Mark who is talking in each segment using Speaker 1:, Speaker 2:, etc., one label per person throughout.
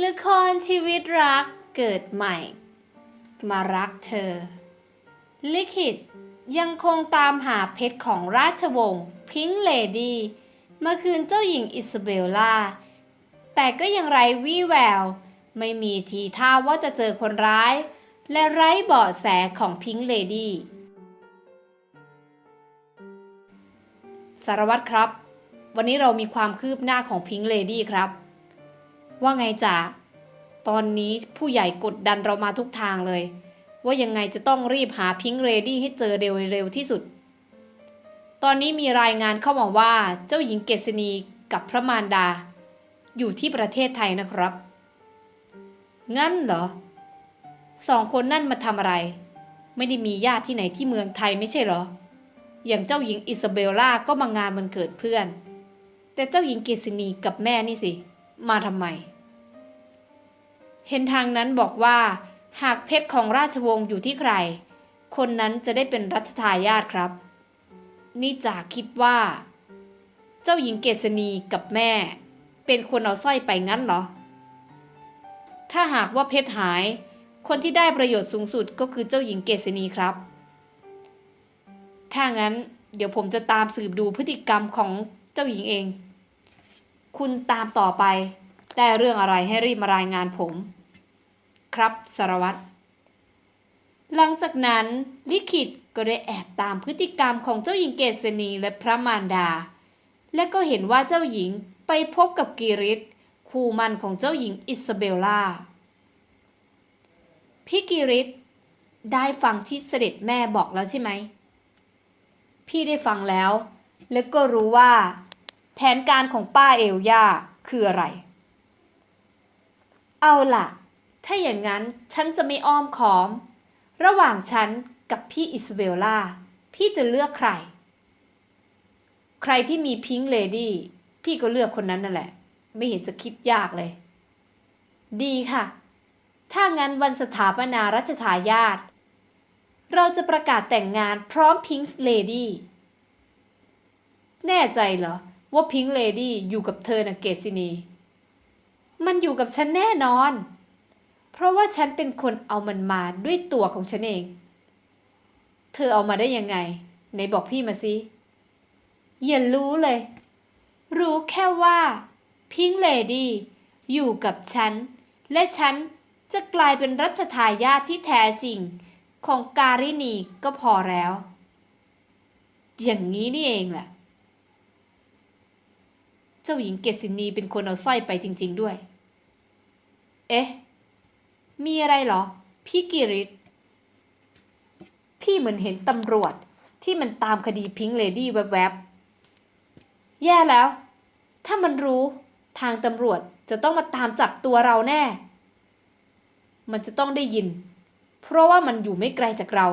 Speaker 1: ละครชีวิตรักเกิดใหม่ มารักเธอ ลิขิตยังคงตามหาเพชรของราชวงศ์พิงค์เลดี้มาคืนเจ้าหญิงอิซาเบลล่า แต่ก็ยังไร้วี่แวว ไม่มีทีท่าว่าจะเจอคนร้าย และไร้เบาะแสของพิงค์เลดี้สารวัตรครับ วันนี้เรามีความคืบหน้าของพิงค์เลดี้ครับ ว่าไงจ๋าตอนนี้ผู้ใหญ่กดดันเรามาทุกทางเลย ว่ายังไงจะต้องรีบหาพิงค์เรดี้ให้เจอเร็วๆที่สุด ตอนนี้มีรายงานเข้ามาว่าเจ้าหญิงเกษณีกับพระมารดา อยู่ที่ประเทศไทยนะครับ งั้นเหรอสองคนนั่นมาทำอะไร ไม่ได้มีญาติที่ไหนที่เมืองไทยไม่ใช่เหรอ อย่างเจ้าหญิงอิซาเบลล่าก็มางานวันเกิดเพื่อน แต่เจ้าหญิงเกษณีกับแม่นี่สิ มาทำไม เห็นทางนั้นบอกว่า หากเพชรของราชวงศ์อยู่ที่ใคร คนนั้นจะได้เป็นรัชทายาทครับ นี่จ่าคิดว่า เจ้าหญิงเกษณีกับแม่ เป็นคนเอาสร้อยไปงั้นเหรอ ถ้าหากว่าเพชรหาย คนที่ได้ประโยชน์สูงสุดก็คือเจ้าหญิงเกษณีครับ ถ้างั้นเดี๋ยวผมจะตามสืบดูพฤติกรรมของเจ้าหญิงเอง คุณตามต่อไป ได้เรื่องอะไรให้รีบมารายงานผม ครับสารวัตร หลังจากนั้นลิขิตก็ได้แอบตามพฤติกรรมของเจ้าหญิงเกษณีและพระมารดา และก็เห็นว่าเจ้าหญิงไปพบกับกิริตคู่มันของเจ้าหญิงอิซาเบลล่า พี่กิริตได้ฟังที่เสด็จแม่บอกแล้วใช่ไหม พี่ได้ฟังแล้ว และก็รู้ว่า แผนการของป้าเอลยาคืออะไร เอาล่ะ ถ้าอย่างนั้นฉันจะไม่อ้อมขอม ระหว่างฉันกับพี่อิสเบลล่า พี่จะเลือกใคร ใครที่มีพิงค์เลดี้พี่ก็เลือกคนนั้นนั่นแหละ ไม่เห็นจะคิดยากเลย ดีค่ะ ถ้างั้นวันสถาปนารัชทายาทเราจะประกาศแต่งงานพร้อมพิงค์เลดี้แน่ใจเหรอ ว่าพิงค์เลดี้อยู่กับเธอนะเกซินี มันอยู่กับฉันแน่นอน เพราะว่าฉันเป็นคนเอามันมาด้วยตัวของฉันเอง เธอเอามาได้ยังไงไหนบอกพี่มาสิอย่ารู้เลย รู้แค่ว่าพิงค์เลดี้อยู่กับฉัน และฉันจะกลายเป็นรัชทายาทที่แท้จริงของการินีก็พอแล้ว อย่างนี้นี่เองแหละ เจ้าหญิงเกษินีเป็นคนเอาสร้อยไปจริง ๆ ด้วย เอ๊ะ มีอะไรเหรอ พี่กิริตพี่เหมือนเห็นตำรวจที่มันตามคดีพิงค์เลดี้แวบๆ แย่แล้ว ถ้ามันรู้ทางตำรวจจะต้องมาตามจับตัวเราแน่ มันจะต้องได้ยิน เพราะว่ามันอยู่ไม่ไกลจากเรา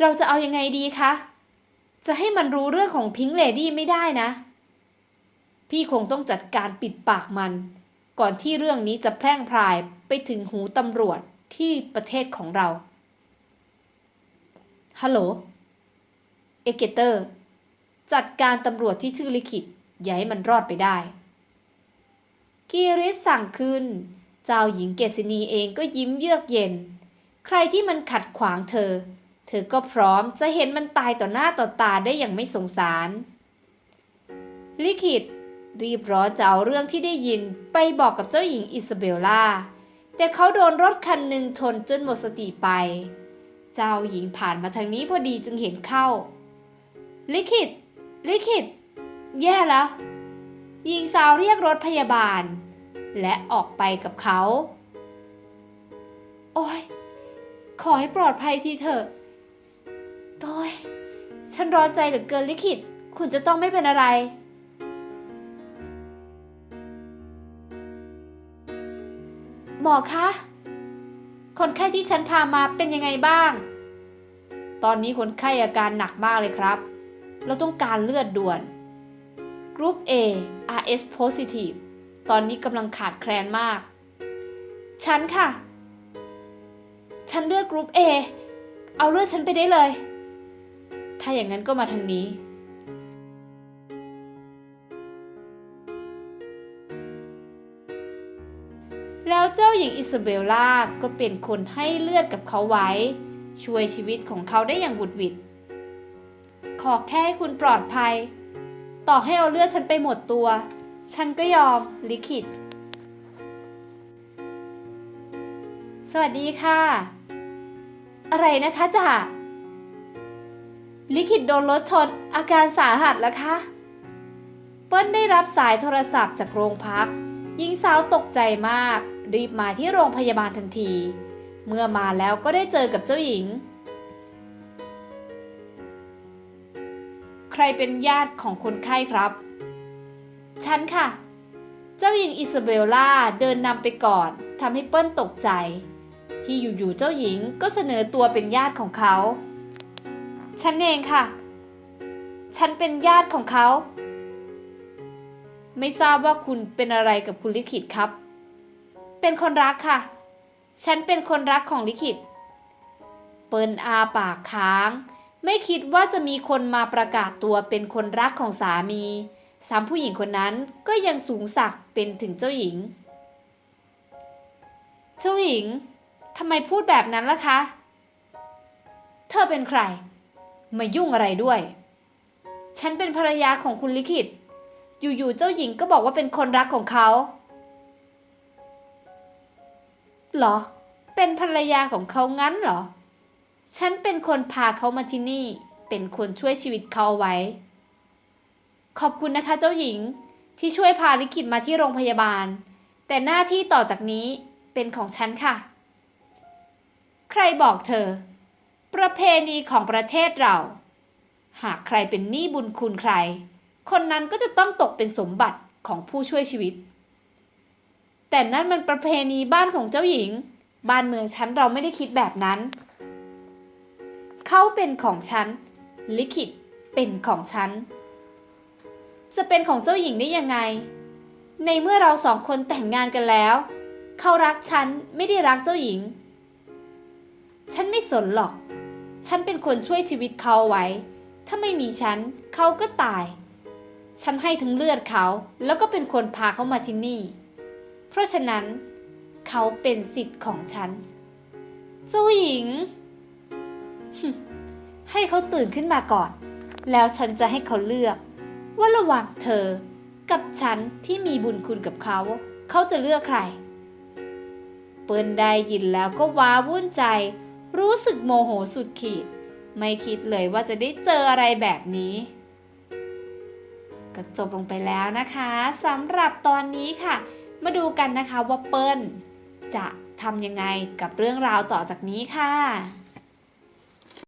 Speaker 1: เราจะเอายังไงดีคะ จะให้มันรู้เรื่องของพิงค์เลดี้ไม่ได้นะ พี่คงต้องจัดการปิดปากมัน ก่อนที่เรื่องนี้จะแพร่งพรายไปถึงหูตำรวจที่ประเทศของเรา ฮัลโหล เอเกเตอร์ จัดการตำรวจที่ชื่อลิขิต อย่าให้มันรอดไปได้ กีริสสั่งขึ้น เจ้าหญิงเกษณีเองก็ยิ้มเยือกเย็น ใครที่มันขัดขวางเธอ เธอก็พร้อมจะเห็นมันตายต่อหน้าต่อตาได้อย่างไม่สงสาร ลิขิต รีบร้อนจะเอาเรื่องที่ได้ยินไปบอกกับเจ้าหญิงอิซาเบลล่า แต่เขาโดนรถคันหนึ่งชนจนหมดสติไป เจ้าหญิงผ่านมาทางนี้พอดีจึงเห็นเข้า ลิขิต ลิขิต แย่แล้ว หญิงสาวเรียกรถพยาบาล และออกไปกับเขา โอ้ย ขอให้ปลอดภัยทีเถอะโต้ยฉันร้อนใจเหลือเกินลิขิต คุณจะต้องไม่เป็นอะไร หมอคะ คนไข้ที่ฉันพามาเป็นยังไงบ้าง ตอนนี้คนไข้อาการหนักมากเลยครับ เราต้องการเลือดด่วน กรุ๊ป A RS positive ตอนนี้กำลังขาดแคลนมาก ฉันค่ะ ฉันเลือดกรุ๊ป A เอาเลือดฉันไปได้เลย ถ้าอย่างนั้นก็มาทางนี้ หญิงอิซาเบลล่าก็เป็นคนให้เลือดกับเขาไว้ ช่วยชีวิตของเขาได้อย่างบุดหวิดขอแค่ให้คุณปลอดภัย ต่อให้เอาเลือดฉันไปหมดตัว ฉันก็ยอมลิขิต สวัสดีค่ะ อะไรนะคะจ่าลิขิตโดนรถชนอาการสาหัสแล้วคะ เปิ้ลได้รับสายโทรศัพท์จากโรงพักหญิงสาวตกใจมากรีบมาที่โรงพยาบาลทันที เมื่อมาแล้วก็ได้เจอกับเจ้าหญิง ใครเป็นญาติของคนไข้ครับ ฉันค่ะ เจ้าหญิงอิซาเบลล่าเดินนำไปก่อนทำให้เปิ้ลตกใจ ที่อยู่ๆเจ้าหญิงก็เสนอตัวเป็นญาติของเขา ฉันเองค่ะ ฉันเป็นญาติของเขา ไม่ทราบว่าคุณเป็นอะไรกับคุณลิขิตครับ เป็นคนรักค่ะ ฉันเป็นคนรักของลิขิต เปิลอาปากค้าง ไม่คิดว่าจะมีคนมาประกาศตัวเป็นคนรักของสามี สามผู้หญิงคนนั้นก็ยังสูงสักเป็นถึงเจ้าหญิง เจ้าหญิงทำไมพูดแบบนั้นล่ะคะ เธอเป็นใคร มายุ่งอะไรด้วย ฉันเป็นภรรยาของคุณลิขิต อยู่ๆเจ้าหญิงก็บอกว่าเป็นคนรักของเขา หรอ เป็นภรรยาของเขางั้นเหรอ ฉันเป็นคนพาเขามาที่นี่ เป็นคนช่วยชีวิตเขาเอาไว้ ขอบคุณนะคะเจ้าหญิงที่ช่วยพาลิขิตมาที่โรงพยาบาล แต่หน้าที่ต่อจากนี้เป็นของฉันค่ะ ใครบอกเธอ ประเพณีของประเทศเรา หากใครเป็นหนี้บุญคุณใคร คนนั้นก็จะต้องตกเป็นสมบัติของผู้ช่วยชีวิต แต่นั่นมันประเพณีบ้านของเจ้าหญิง บ้านเมืองฉันเราไม่ได้คิดแบบนั้น เขาเป็นของฉัน ลิขิตเป็นของฉัน จะเป็นของเจ้าหญิงได้ยังไง ในเมื่อเราสองคนแต่งงานกันแล้ว เขารักฉันไม่ได้รักเจ้าหญิง ฉันไม่สนหรอก ฉันเป็นคนช่วยชีวิตเขาไว้ ถ้าไม่มีฉันเขาก็ตาย ฉันให้ทั้งเลือดเขาแล้วก็เป็นคนพาเขามาที่นี่ เพราะฉะนั้น เขาเป็นสิทธิ์ของฉัน เจ้าหญิง ให้เขาตื่นขึ้นมาก่อน แล้วฉันจะให้เขาเลือก ว่าระหว่างเธอกับฉันที่มีบุญคุณกับเขา เขาจะเลือกใคร เปิ้ลได้ยินแล้วก็ว้าวุ่นใจ รู้สึกโมโหสุดขีด ไม่คิดเลยว่าจะได้เจออะไรแบบนี้ ก็จบลงไปแล้วนะคะสำหรับตอนนี้ค่ะ มาดูกันนะคะว่าเปิ้ลจะทำยังไงกับเรื่องราวต่อจากนี้ค่ะ